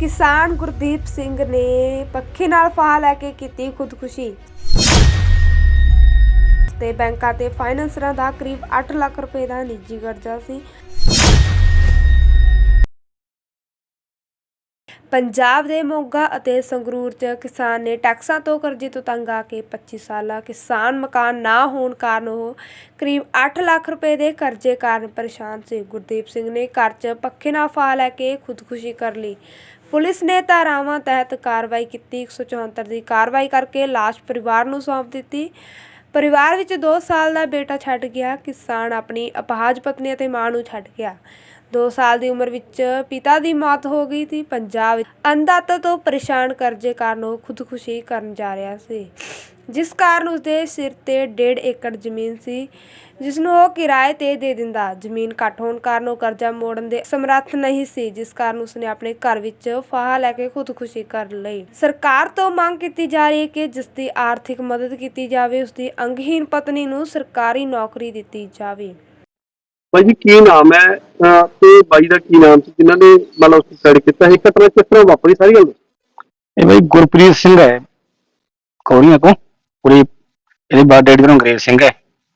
ਕਿਸਾਨ ਗੁਰਦੀਪ ਸਿੰਘ ਨੇ ਪੱਖੇ ਨਾਲ ਫਾਹਾ ਲੈ ਕੇ ਕੀਤੀ ਖੁਦਕੁਸ਼ੀ। ਤੇ ਬੈਂਕਾਂ ਤੇ ਫਾਈਨਾਂਸਰਾਂ ਦਾ ਕਰੀਬ 8 ਲੱਖ ਰੁਪਏ ਦਾ ਨਿੱਜੀ ਕਰਜ਼ਾ ਸੀ। ਪੰਜਾਬ ਦੇ ਮੋਗਾ ਅਤੇ ਸੰਗਰੂਰ 'ਚ ਕਿਸਾਨ ਨੇ ਟੈਕਸਾਂ ਤੋਂ ਕਰਜ਼ੇ ਤੋਂ ਤੰਗ ਆ ਕੇ 25 ਸਾਲਾ ਕਿਸਾਨ ਮਕਾਨ ਨਾ ਹੋਣ ਕਾਰਨ ਉਹ ਕਰੀਬ 8 ਲੱਖ ਰੁਪਏ ਦੇ ਕਰਜ਼ੇ ਕਾਰਨ ਪਰੇਸ਼ਾਨ ਸੀ। ਗੁਰਦੀਪ ਸਿੰਘ ਨੇ ਘਰ 'ਚ ਪੱਖੇ ਨਾਲ ਫਾ ਲੈ ਕੇ ਖੁਦਕੁਸ਼ੀ ਕਰ ਲਈ। ਪੁਲਿਸ ਨੇ ਧਾਰਾਵਾਂ ਤਹਿਤ ਕਾਰਵਾਈ ਕੀਤੀ। 174 ਦੀ ਕਾਰਵਾਈ ਕਰਕੇ ਲਾਸ਼ ਪਰਿਵਾਰ ਨੂੰ ਸੌਂਪ ਦਿੱਤੀ। ਪਰਿਵਾਰ ਵਿੱਚ 2 ਸਾਲ ਦਾ ਬੇਟਾ ਛੱਡ ਗਿਆ। ਕਿਸਾਨ ਆਪਣੀ ਅਪਾਹਜ ਪਤਨੀ ਅਤੇ ਮਾਂ ਨੂੰ ਛੱਡ ਗਿਆ। 2 ਸਾਲ ਦੀ ਉਮਰ ਵਿੱਚ ਪਿਤਾ ਦੀ ਮੌਤ ਹੋ ਗਈ ਸੀ। ਪੰਜਾਬ ਵਿੱਚ ਤੋਂ ਪਰੇਸ਼ਾਨ ਕਰਜ਼ੇ ਕਾਰਨ ਉਹ ਖੁਦਕੁਸ਼ੀ ਕਰਨ ਜਾ ਰਿਹਾ ਸੀ। ਜਿਸ ਕਾਰਨ ਉਸਦੇ ਸਿਰ ਤੇ 1.5 ਏਕੜ ਜ਼ਮੀਨ ਸੀ ਜਿਸ ਨੂੰ ਉਹ ਕਿਰਾਏ ਤੇ ਦੇ ਦਿੰਦਾ। ਜ਼ਮੀਨ ਘੱਟ ਹੋਣ ਕਾਰਨ ਉਹ ਕਰਜ਼ਾ ਮੋੜਨ ਦੇ ਸਮਰੱਥ ਨਹੀਂ ਸੀ ਜਿਸ ਕਾਰਨ ਉਸਨੇ ਆਪਣੇ ਘਰ ਵਿੱਚ ਫਾਹਾ ਲੈ ਕੇ ਖੁਦਕੁਸ਼ੀ ਕਰ ਲਈ। ਸਰਕਾਰ ਤੋਂ ਮੰਗ ਕੀਤੀ ਜਾ ਰਹੀ ਹੈ ਕਿ ਜਿਸ ਦੀ ਆਰਥਿਕ ਮਦਦ ਕੀਤੀ ਜਾਵੇ ਉਸਦੀ ਅੰਗਹੀਨ ਪਤਨੀ ਨੂੰ ਸਰਕਾਰੀ ਨੌਕਰੀ ਦਿੱਤੀ ਜਾਵੇ। ਬਾਈ ਜੀ ਕੀ ਨਾਮ ਹੈ? ਅਹ ਤੇ ਬਾਈ ਦਾ ਕੀ ਨਾਮ ਸੀ? ਜਿਨ੍ਹਾਂ ਨੇ ਮਤਲਬ ਸੁਸਾਈਡ ਕੀਤਾ? ਇਹ ਘਟਨਾ ਕਿਸ ਤਰ੍ਹਾਂ ਵਾਪਰੀ ਸਾਰੀ ਗੱਲ? ਇਹ ਬਈ ਗੁਰਪ੍ਰੀਤ ਸਿੰਘ ਹੈ। ਕੌਰੀਆਂ ਤੋਂ ਕੁੜੀ, ਇਹਦੇ ਬਾਅਦ ਡੈਡੀ ਦਾ ਅੰਗਰੇਜ਼ ਸਿੰਘ ਹੈ।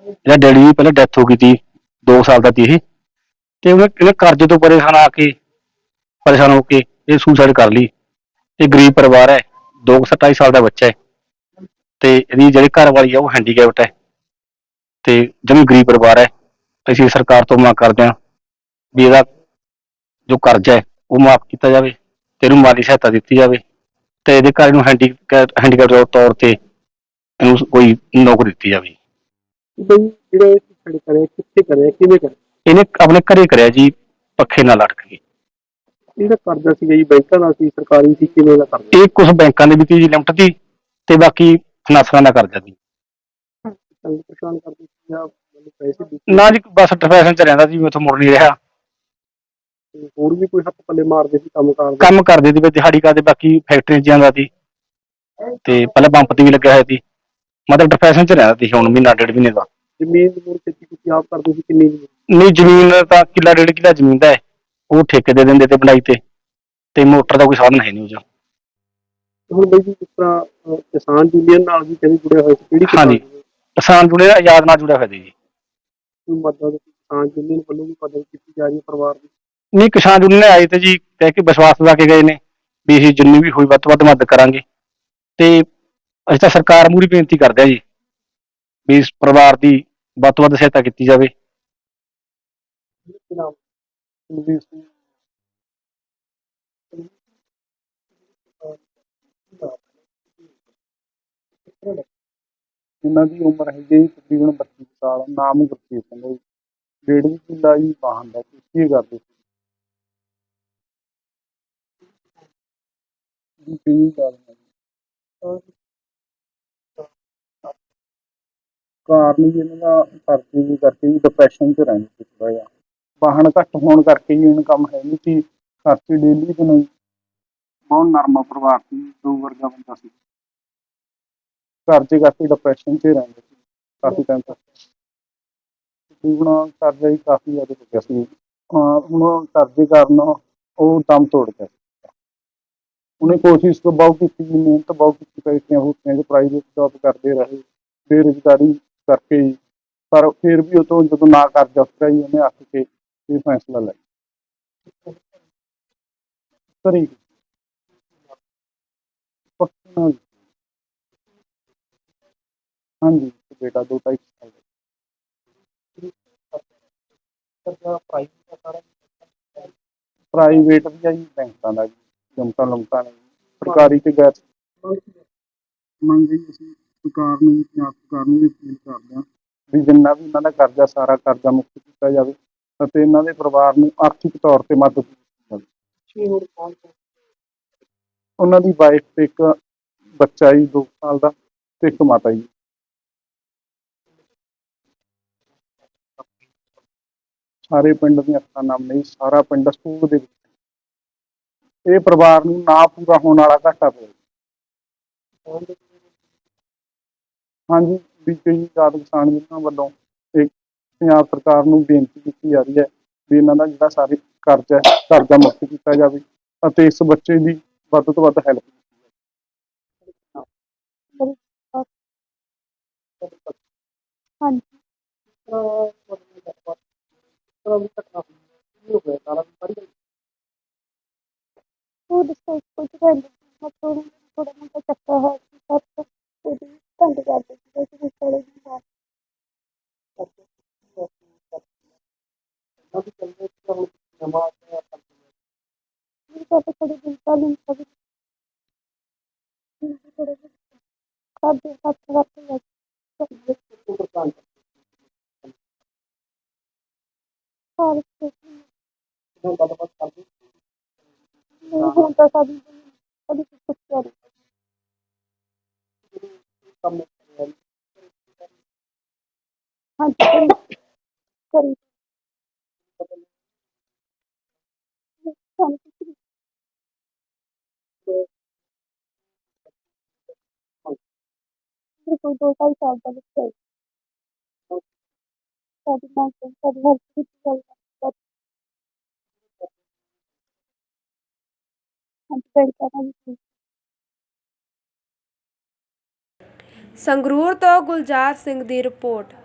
ਇਹਦਾ ਡੈਡੀ ਦੀ ਪਹਿਲਾਂ ਡੈਥ ਹੋ ਗਈ ਸੀ 2 ਸਾਲ ਦਾ ਸੀ ਇਹ। ਤੇ ਉਹਨੇ ਇਹਨੇ ਕਰਜ਼ੇ ਤੋਂ ਪਰੇਸ਼ਾਨ ਆ ਕੇ, ਪਰੇਸ਼ਾਨ ਹੋ ਕੇ ਇਹ ਸੁਸਾਈਡ ਕਰ ਲਈ। ਇਹ ਗਰੀਬ ਪਰਿਵਾਰ ਹੈ 2 27 ਸਾਲ ਦਾ ਬੱਚਾ ਹੈ। ਤੇ ਇਹਦੀ ਜਿਹੜੀ ਘਰ ਵਾਲੀ ਹੈ ਉਹ ਹੈਂਡੀਕੈਪਟ ਹੈ। ਤੇ ਜਮੀ ਗਰੀਬ ਪਰਿਵਾਰ ਹੈ। ਅਸੀਂ ਸਰਕਾਰ ਤੋਂ ਮੰਗ ਕਰਦੇ ਹਾਂ ਵੀ ਇਹਦਾ ਜੋ ਕਰਜ਼ਾ ਹੈ, ਉਹ ਮਾਫ ਕੀਤਾ ਜਾਵੇ ਤੇ ਇਹਨੂੰ ਮਾਲੀ ਸਹਾਇਤਾ ਦਿੱਤੀ ਜਾਵੇ। ਤੇ ਇਹਦੇ ਘਰ ਨੂੰ ਹੈਂਡੀਕੈਪ ਹੈਂਡੀਕੈਪ ਤੌਰ ਤੇ ਇਹਨੂੰ ਕੋਈ ਨੌਕਰੀ ਦਿੱਤੀ ਜਾਵੇ। ਬਾਈ ਜਿਹੜਾ ਸੁਸਾਈਡ ਕਰਿਆ ਕਿੱਥੇ ਕਰਿਆ ਕਿਵੇਂ ਕਰਿਆ ਇਹਨੇ ਆਪਣੇ ਘਰੇ ਕਰਿਆ ਜੀ ਪੱਖੇ ਨਾਲ ਲਟਕ ਕੇ। ਇਹਦਾ ਕਰਜ਼ਾ ਸੀਗਾ ਜੀ ਬੈਂਕਾਂ ਦਾ ਸੀ ਸਰਕਾਰੀ ਸੀ ਕਿਵੇਂ ਦਾ ਕਰਜ਼ਾ ਇਹ ਕੁਝ ਬੈਂਕਾਂ ਦੇ ਵਿੱਚ ਜੀ ਲਿਮਟ ਦੀ ਤੇ ਬਾਕੀ ਫਨਾਸਰਾਂ ਦਾ ਕਰਜ਼ਾ ਸੀ ਤੰਗ ਪਰੇਸ਼ਾਨ ਕਰਦੇ ਸੀ ਜਾਂ ਮੈਨੂੰ ਪੈਸੇ ਦਿੱਤੇ। ਨਾ ਜੀ ਬਸ ਡਿਫੈਸ਼ਨ ਚ ਰਹਿੰਦਾ ਸੀ ਮੈਥੋਂ ਮੁੜ ਨਹੀਂ ਰਿਹਾ। ਤੇ ਹੋਰ ਵੀ ਕੋਈ ਹੱਥ ਪੱਲੇ ਮਾਰਦੇ ਸੀ ਕੰਮ ਕਾਰ ਦੇ? ਕੰਮ ਕਰਦੇ ਸੀ ਵਿੱਚ ਦਿਹਾੜੀ ਕਰਦੇ ਬਾਕੀ ਫੈਕਟਰੀ 'ਚ ਜਾਂਦਾ ਸੀ। ਤੇ ਪਹਿਲਾਂ ਪੰਪ ਤੇ ਵੀ ਲੱਗਿਆ ਹੋਇਆ ਸੀ। ਮਤਲਬ ਡਿਫੈਸ਼ਨ ਚ ਰਹਿੰਦਾ ਸੀ ਹੁਣ ਮਹੀਨਾ ਡੇਢ ਮਹੀਨੇ ਦਾ। ਜ਼ਮੀਨ ਦੀ ਮੋਰ ਖੇਤੀ ਤੁਸੀਂ ਆਪ ਕਰਦੇ ਸੀ ਕਿੰਨੀ ਜ਼ਮੀਨ? ਨਹੀਂ ਜ਼ਮੀਨ ਤਾਂ ਕਿੱਲਾ ਡੇਢ ਕਿੱਲਾ ਜ਼ਮੀਨ ਦਾ ਹੈ। ਉਹ ਠੇਕੇ ਦੇ ਦਿੰਦੇ ਤੇ ਬਣਾਈ ਤੇ। ਤੇ ਮੋਟਰ ਦਾ ਕੋਈ ਸਾਧਨ ਹੈ ਨਹੀਂ ਉਹ 'ਚ। ਹੁਣ ਬਾਈ ਜੀ ਜਿਸ ਤਰ੍ਹਾਂ ਅਹ, ਕਿਸਾਨ ਯੂਨੀਅਨ ਨਾਲ ਵੀ ਕਹਿੰਦੇ ਜੁੜਿਆ ਹੋਇਆ ਸੀ ਕਿਹੜੀ ਕਿਸਾਨ ਹਾਂਜੀ। union? ਕਿਸਾਨ ਜੁੜੇ ਆਜ਼ਾਦ ਨਾਲ ਜੁੜਿਆ ਹੋਇਆ ਸੀ ਜੀ। ਕੋਈ ਮਦਦ ਕਿਸਾਨ ਯੂਨੀਅਨ ਵੱਲੋਂ ਵੀ ਮਦਦ ਕੀਤੀ ਜਾ ਰਹੀ ਹੈ ਪਰਿਵਾਰ ਦੀ? ਨਹੀਂ ਕਿਸਾਨ ਯੂਨੀਅਨ ਨੇ ਆਏ ਤੇ ਜੀ ਕਹਿ ਕੇ ਵਿਸ਼ਵਾਸ ਦਿਵਾ ਕੇ ਗਏ ਨੇ ਵੀ ਅਸੀਂ ਜਿੰਨੀ ਵੀ ਹੋਈ ਵੱਧ ਤੋਂ ਵੱਧ ਮਦਦ ਕਰਾਂਗੇ। ਤੇ ਅਸੀਂ ਤਾਂ ਸਰਕਾਰ ਮੂਰੀ ਬੇਨਤੀ ਕਰਦੇ ਹਾਂ ਜੀ ਵੀ ਇਸ ਪਰਿਵਾਰ ਦੀ ਵੱਧ ਤੋਂ ਵੱਧ ਸਹਾਇਤਾ ਕੀਤੀ ਜਾਵੇ। ਇਹਨਾਂ ਦੀ ਉਮਰ ਹੈਗੀ ਜੀ ਤਕਰੀਬਨ 32 ਸਾਲ, ਨਾਮ ਗੁਰਪ੍ਰੀਤ ਸਿੰਘ ਹੈ ਜੀ। ਡੇਢ ਕੁ ਜੀ ਵਾਹਨ ਦਾ ਕੀ ਕਰਦੇ ਸੀ ਜੀ ਕੀ ਗੱਲ ਹੈ ਕਾਰਨ ਜੀ ਇਹਨਾਂ ਦਾ ਕਰਜ਼ੇ ਦੀ ਕਰਕੇ ਜੀ ਡਿਪਰੈਸ਼ਨ ਚ ਰਹਿੰਦੇ ਸੀ ਥੋੜਾ ਜਿਹਾ ਵਾਹਨ ਘੱਟ ਹੋਣ ਕਰਕੇ ਜੀ ਇਨਕਮ ਹੈ ਨਹੀਂ ਸੀ, ਖਰਚੇ ਡੇਲੀ ਦੇ ਨਹੀਂ। ਬਹੁਤ ਨਰਮਾ ਪਰਿਵਾਰ ਸੀ, ਦੋ ਵਰਗਾ ਬੰਦਾ ਸੀ। ਕਰਜ਼ੇ ਕਰਕੇ ਡਿਪਰੈਸ਼ਨ 'ਚ ਰਹਿੰਦੇ ਸੀ, ਕਾਫੀ ਟਾਈਮ ਤੱਕ। ਤਕਰੀਬਨ ਕਰਜ਼ਾ ਹੀ ਕਾਫੀ ਜ਼ਿਆਦਾ ਹੋ ਗਿਆ ਸੀ। ਹਾਂ, ਹੁਣ ਕਰਜ਼ੇ ਕਾਰਨ ਉਹ ਦਮ ਤੋੜ ਗਿਆ ਉਹਨੇ ਕੋਸ਼ਿਸ਼ ਤਾਂ ਬਹੁਤ ਕੀਤੀ, ਮਿਹਨਤ ਬਹੁਤ ਕੀਤੀ ਪੈਸਿਆਂ ਹੋਤਿਆਂ 'ਚ ਪ੍ਰਾਈਵੇਟ ਜੌਬ ਕਰਦੇ ਰਹੇ, ਬੇਰੁਜ਼ਗਾਰੀ ਕਰਕੇ ਹੀ ਪਰ ਫਿਰ ਵੀ ਉਹ ਤੋਂ ਜਦੋਂ ਨਾ ਕਰਜ਼ਾ ਉਤਰਿਆ ਜੀ ਉਹਨੇ ਅੱਕ ਕੇ ਇਹ ਫੈਸਲਾ ਲਿਆ ਤਰੀਕ ਪੱਕਾ ਹਾਂਜੀ ਬੇਟਾ ਦੋ ਢਾਈ ਸਾਲ ਪ੍ਰਾਈਵੇਟ ਵੀ ਆ ਜੀ ਬੈਂਕਾਂ ਦਾ ਜੀ ਜਮਕਾਂ ਲਮਕਾਂ ਨੇ ਸਰਕਾਰੀ ਤੇ ਗੈਰ ਮੰਗ ਜੀ ਅਸੀਂ ਸਰਕਾਰ ਨੂੰ ਪੰਜਾਬ ਸਰਕਾਰ ਨੂੰ ਵੀ ਅਪੀਲ ਕਰਦੇ ਹਾਂ ਵੀ ਜਿੰਨਾ ਵੀ ਇਹਨਾਂ ਦਾ ਕਰਜ਼ਾ ਸਾਰਾ ਕਰਜ਼ਾ ਮੁਕਤ ਕੀਤਾ ਜਾਵੇ ਅਤੇ ਇਹਨਾਂ ਦੇ ਪਰਿਵਾਰ ਨੂੰ ਆਰਥਿਕ ਤੌਰ ਤੇ ਮਦਦ ਕੀਤੀ ਜਾਵੇ। ਹੋਰ ਉਹਨਾਂ ਦੀ ਵਾਈਫ ਤੇ ਇੱਕ ਬੱਚਾ ਜੀ 2 ਸਾਲ ਦਾ ਤੇ ਇੱਕ ਮਾਤਾ ਜੀ। ਸਾਰੇ ਪਿੰਡ ਦੀਆਂ ਅੱਖਾਂ ਨਾਮ ਨਹੀਂ ਸਾਰਾ ਪਿੰਡ ਸਕੂਲ ਦੇ ਵਿੱਚ ਇਹ ਪਰਿਵਾਰ ਨੂੰ ਨਾ ਪੂਰਾ ਹੋਣ ਵਾਲਾ ਘਾਟਾ ਪਿਆ। ਹਾਂਜੀ, ਵੀ ਕਈ ਆਜ਼ਾਦ ਕਿਸਾਨ ਯੂਨੀਅਨਾਂ ਵੱਲੋਂ ਇੱਕ ਪੰਜਾਬ ਸਰਕਾਰ ਨੂੰ ਬੇਨਤੀ ਕੀਤੀ ਜਾ ਰਹੀ ਹੈ ਵੀ ਇਹਨਾਂ ਦਾ ਜਿਹੜਾ ਸਾਰੇ ਕਰਜ਼ਾ ਹੈ, ਕਰਜ਼ਾ ਮੁਕਤ ਕੀਤਾ ਜਾਵੇ ਅਤੇ ਇਸ ਬੱਚੇ ਦੀ ਵੱਧ ਤੋਂ ਵੱਧ ਹੈਲਪ ਹਾਂਜੀ। ਉਹ ਦੱਸੋ ਕੁਝ ਕਰ ਮਤਲਬ ਥੋੜਾ ਮੋਟਾ ਚੱਕਾ ਹੈ ਸਭ ਉਹਦੀ ਕੰਡ ਕਰ ਦਿੱਤੀ ਸੀ ਸਾਰੇ ਦੀ ਬਾਤ ਮੇਰੇ ਕੋਲ ਥੋੜੇ ਦਿਨ ਪਹਿਲਾਂ ਹੀ ਸਭ ਥੋੜੇ ਸਾਡੇ ਹੱਥ ਵਰਤ ਲੱਗ ਸਾਲ ਸੇ। ਨਹੀਂ ਹੁਣ ਤਾਂ ਸਾਡੀ ਕਦੀ ਕੁਝ ਕਰ ਹਾਂਜੀ ਕਰੀ ਕਰੀ ਸਾਨੂੰ ਕੁਛ ਨੀ। ਮੇਰੇ ਕੋਲ ਦੋ ਢਾਈ ਸਾਲ ਦਾ ਬੱਚਾ ਹੈ ਸਾਡੀ ਮਾਂ ਕੋਲ ਸਾਡੀ ਹਰ ਚੀਜ਼ ਚੱਲ ਸੰਗਰੂਰ ਤੋਂ ਗੁਲਜ਼ਾਰ ਸਿੰਘ ਦੀ ਰਿਪੋਰਟ